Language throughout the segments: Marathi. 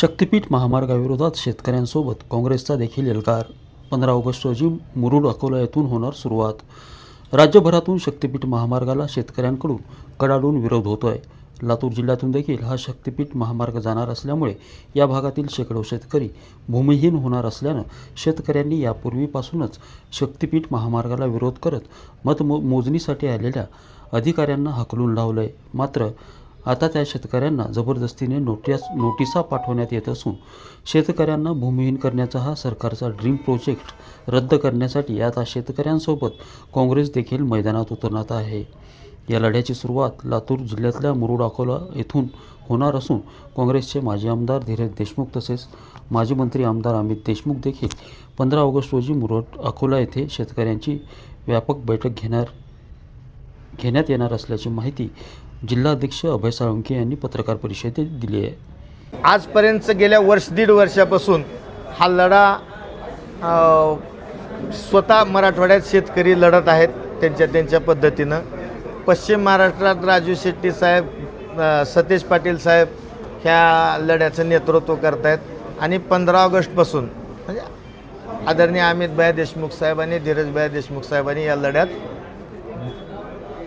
शक्तीपीठ महामार्गाविरोधात शेतकऱ्यांसोबत काँग्रेसचा देखील एल्गार. पंधरा ऑगस्ट रोजी मुरुड अकोला येथून होणार सुरुवात. राज्यभरातून शक्तीपीठ महामार्गाला शेतकऱ्यांकडून कडाडून विरोध होतोय. लातूर जिल्ह्यातून देखील हा शक्तीपीठ महामार्ग जाणार असल्यामुळे या भागातील शेकडो शेतकरी भूमिहीन होणार असल्यानं शेतकऱ्यांनी यापूर्वीपासूनच शक्तीपीठ महामार्गाला विरोध करत मतमोजणीसाठी मोजणीसाठी आलेल्या अधिकाऱ्यांना हकलून लावलंय. मात्र आता त्या शेतकऱ्यांना जबरदस्तीने नोटीस नोटिसा पाठवण्यात येत असून शेतकऱ्यांना भूमिहीन करण्याचा हा सरकारचा ड्रीम प्रोजेक्ट रद्द करण्यासाठी आता शेतकऱ्यांसोबत काँग्रेस देखील मैदानात उतरणार आहे. या लढ्याची सुरुवात लातूर जिल्ह्यातल्या मुरुड अकोला येथून होणार असून काँग्रेसचे माजी आमदार धीरज देशमुख तसेच माजी मंत्री आमदार अमित देशमुख देखील पंधरा ऑगस्ट रोजी मुरुड अकोला येथे शेतकऱ्यांची व्यापक बैठक घेणार घेण्यात येणार असल्याची माहिती जिल्हाध्यक्ष अभय साळुंखे यांनी पत्रकार परिषदेत दिली आहे. आजपर्यंत गेल्या वर्ष दीड वर्षापासून हा लढा स्वतः मराठवाड्यात शेतकरी लढत आहेत त्यांच्या त्यांच्या पद्धतीनं. पश्चिम महाराष्ट्रात राजू शेट्टी साहेब सतेज पाटील साहेब ह्या लढ्याचं नेतृत्व करत आहेत आणि पंधरा ऑगस्टपासून म्हणजे आदरणीय अमितभाई देशमुख साहेबांनी धीरजभाई देशमुख साहेबांनी या लढ्यात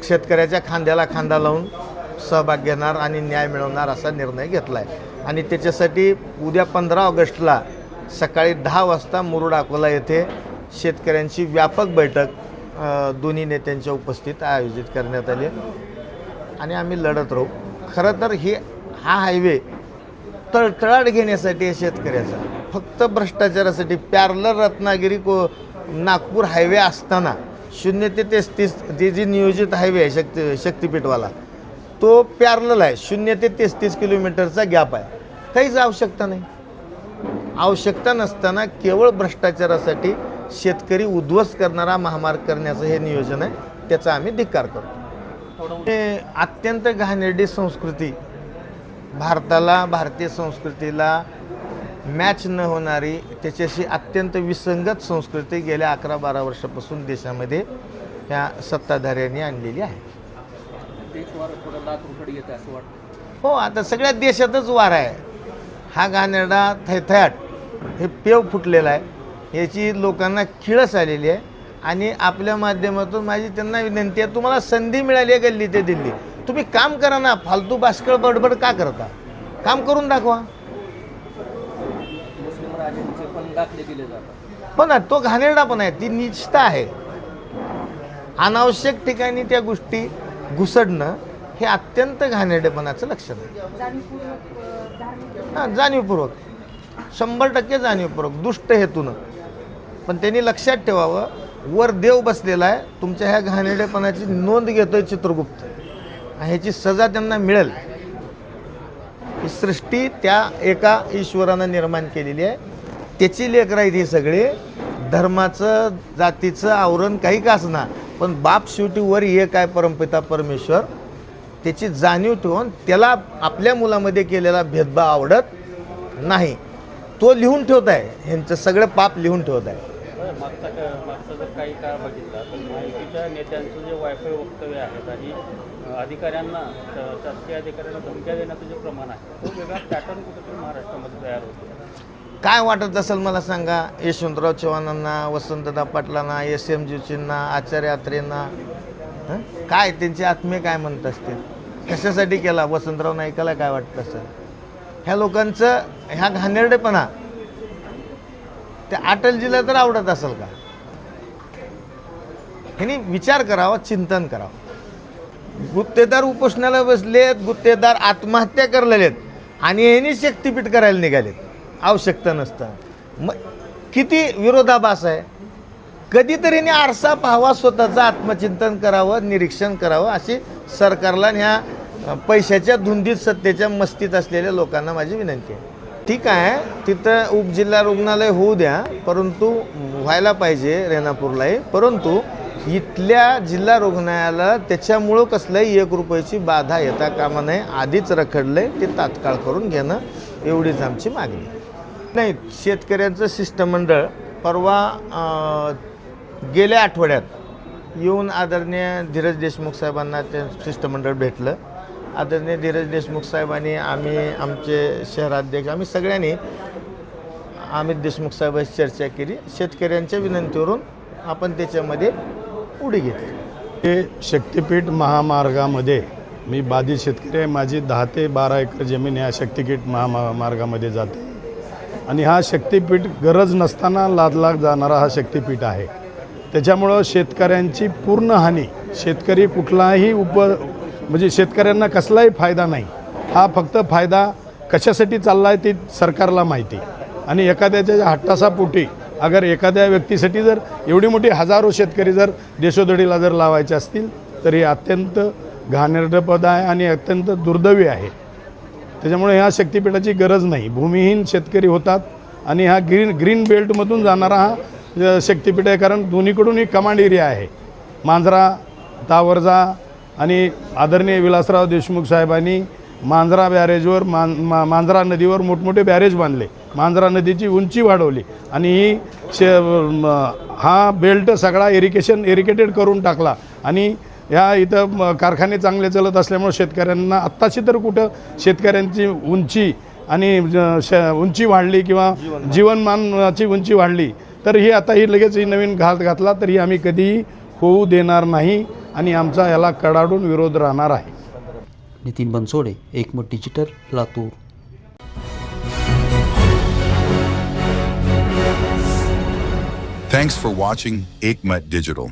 शेतकऱ्याच्या खांद्याला खांदा लावून सहभाग घेणार आणि न्याय मिळवणार असा निर्णय घेतला आहे आणि त्याच्यासाठी उद्या पंधरा ऑगस्टला सकाळी दहा वाजता मुरुड अकोला येथे शेतकऱ्यांची व्यापक बैठक दोन्ही नेत्यांच्या उपस्थित आयोजित करण्यात आली आणि आम्ही लढत राहू. खरं तर ही हा हायवे तळतळाट घेण्यासाठी आहे शेतकऱ्याचा. फक्त भ्रष्टाचारासाठी प्यारलर रत्नागिरी को नागपूर हायवे असताना शून्य ते तेहतीस ते जी नियोजित हायवे आहे शक्ती शक्तीपीठवाला तो प्यारलल आहे. शून्य ते तेहतीस किलोमीटरचा गॅप आहे. काहीच आवश्यकता नाही. आवश्यकता नसताना केवळ भ्रष्टाचारासाठी शेतकरी उद्ध्वस्त करणारा महामार्ग करण्याचं हे नियोजन आहे. त्याचा आम्ही धिक्कार करतो. अत्यंत घाणेरडी संस्कृती. भारताला भारतीय संस्कृतीला मॅच न होणारी त्याच्याशी अत्यंत विसंगत संस्कृती गेल्या अकरा बारा वर्षापासून देशामध्ये ह्या सत्ताधाऱ्यांनी आणलेली आहे. हो आता सगळ्या देशातच वार आहे. हा घाणेरडा थैथयाट हे पेव फुटलेला आहे. याची लोकांना खिळस आलेली आहे. आणि आपल्या माध्यमातून माझी त्यांना विनंती आहे तुम्हाला संधी मिळाली आहे गल्ली ते दिल्ली? तुम्ही काम करा ना फालतू बाष्कळ बडबड का करता? काम करून दाखवा. पण तो घाणेरडा पण आहे ती निष्ठा आहे. अनावश्यक ठिकाणी त्या गोष्टी घुसडणं हे अत्यंत घाणेरडेपणाचं लक्षण आहे. हां जाणीवपूर्वक. शंभर टक्के जाणीवपूर्वक दुष्ट हेतूनं. पण त्यांनी लक्षात ठेवावं वर देव बसलेला आहे तुमच्या ह्या घाणेरडेपणाची नोंद घेतोय चित्रगुप्त. ह्याची सजा त्यांना मिळेल. ही सृष्टी त्या एका ईश्वरानं निर्माण केलेली आहे. त्याची लेकर आहेत ही सगळे. धर्माचं जातीचं आवरण काही का असणार पण बाप शेवटी वर एक काय परमपिता परमेश्वर त्याची जाणीव ठेवून त्याला आपल्या मुलामध्ये केलेला भेदभाव आवडत नाही. तो लिहून ठेवत आहे ह्यांचं सगळं पाप लिहून ठेवत आहे. मागचा मागचा जर काही काळ बघितला तर महायुतीच्या नेत्यांचं जे वायफाय वक्तव्य आहेत आणि अधिकाऱ्यांना शासकीय अधिकाऱ्यांना धमक्या देण्याचं जे प्रमाण आहे तो वेगळा पॅटर्न कुठेतरी महाराष्ट्रामध्ये तयार होतो काय वाटत असेल मला सांगा? यशवंतराव चव्हाणांना वसंतदा पाटलांना एस एम जोशींना आचार्य आत्रेंना काय त्यांचे आत्मे काय म्हणत असतील? कशासाठी केला? वसंतराव नाईकाला काय वाटत असेल? ह्या लोकांचं ह्या घाणेरडेपणा त्या अटलजीला तर आवडत असेल का? ह्यानी विचार करावा चिंतन करावं. गुत्तेदार उपोषणाला बसलेत गुत्तेदार आत्महत्या करलेले आहेत आणि ह्यानी शक्तीपीठ करायला निघालेत. आवश्यकता नसतं. मग किती विरोधाभास आहे? कधीतरी आरसा पाहावा स्वतःचं आत्मचिंतन करावं निरीक्षण करावं अशी सरकारला ह्या पैशाच्या धुंदीत सत्तेच्या मस्तीत असलेल्या लोकांना माझी विनंती आहे. ठीक आहे तिथं उपजिल्हा रुग्णालय होऊ द्या परंतु व्हायला पाहिजे रेणापूरलाही. परंतु इथल्या जिल्हा रुग्णालयाला त्याच्यामुळं कसलंही एक रुपयाची बाधा येता कामा नये आधीच रखडलं ते तात्काळ करून घेणं. एवढीच आमची मागणी. नाही शेतकऱ्यांचं शिष्टमंडळ परवा गेल्या आठवड्यात येऊन आदरणीय धीरज देशमुख साहेबांना ते शिष्टमंडळ भेटलं. आदरणीय धीरज देशमुख साहेबांनी आम्ही आमचे शहराध्यक्ष आम्ही सगळ्यांनी अमित देशमुख साहेबांशी चर्चा केली. शेतकऱ्यांच्या विनंतीवरून आपण त्याच्यामध्ये उडी घेतली. हे शक्तिपीठ महामार्गामध्ये मी बाधित शेतकरी आहे. माझी दहा ते बारा एकर जमीन ह्या शक्तिपीठ महामा मार्गामध्ये जाते. आणि हा शक्तिपीठ गरज नसताना लादला जाणारा हा शक्तिपीठ आहे. त्याच्यामुळं शेतकऱ्यांची पूर्ण हानी शेतकरी कुठलाही उप म्हणजे शेतकऱ्यांना कसलाही फायदा नाही. हा फक्त फायदा कशासाठी चालला आहे ते सरकारला माहिती. आणि एखाद्याच्या हट्टासापोटी अगर एखाद्या व्यक्तीसाठी जर एवढी मोठी हजारो शेतकरी जर देशोधडीला जर लावायचे असतील तर हे अत्यंत घाणेरडं आहे आणि अत्यंत दुर्दैवी आहे. त्याच्यामुळे ह्या शक्तिपीठाची गरज नाही. भूमिहीन शेतकरी होतात आणि हा ग्रीन ग्रीन बेल्टमधून जाणारा हा शक्तिपीठ आहे. कारण दोन्हीकडून ही कमांड एरिया आहे. मांजरा तावरजा आणि आदरणीय विलासराव देशमुख साहेबांनी मांजरा बॅरेजवर मां मा मांजरा नदीवर मोठमोठे बॅरेज बांधले. मांजरा नदीची उंची वाढवली आणि ही शे हा बेल्ट सगळा एरिकेशन एरिकेटेड करून टाकला आणि ह्या इथं कारखाने चांगले चालत असल्यामुळे शेतकऱ्यांना आत्ताशी तर कुठं शेतकऱ्यांची उंची आणि श उंची वाढली किंवा जीवनमानाची उंची वाढली तर ही आता ही लगेच ही नवीन घात घातला तर ही आम्ही कधीही होऊ देणार नाही आणि आमचा याला कडाडून विरोध राहणार आहे. Nitin Bansode Ekmat digital Latur. Thanks for watching Aikmat Digital.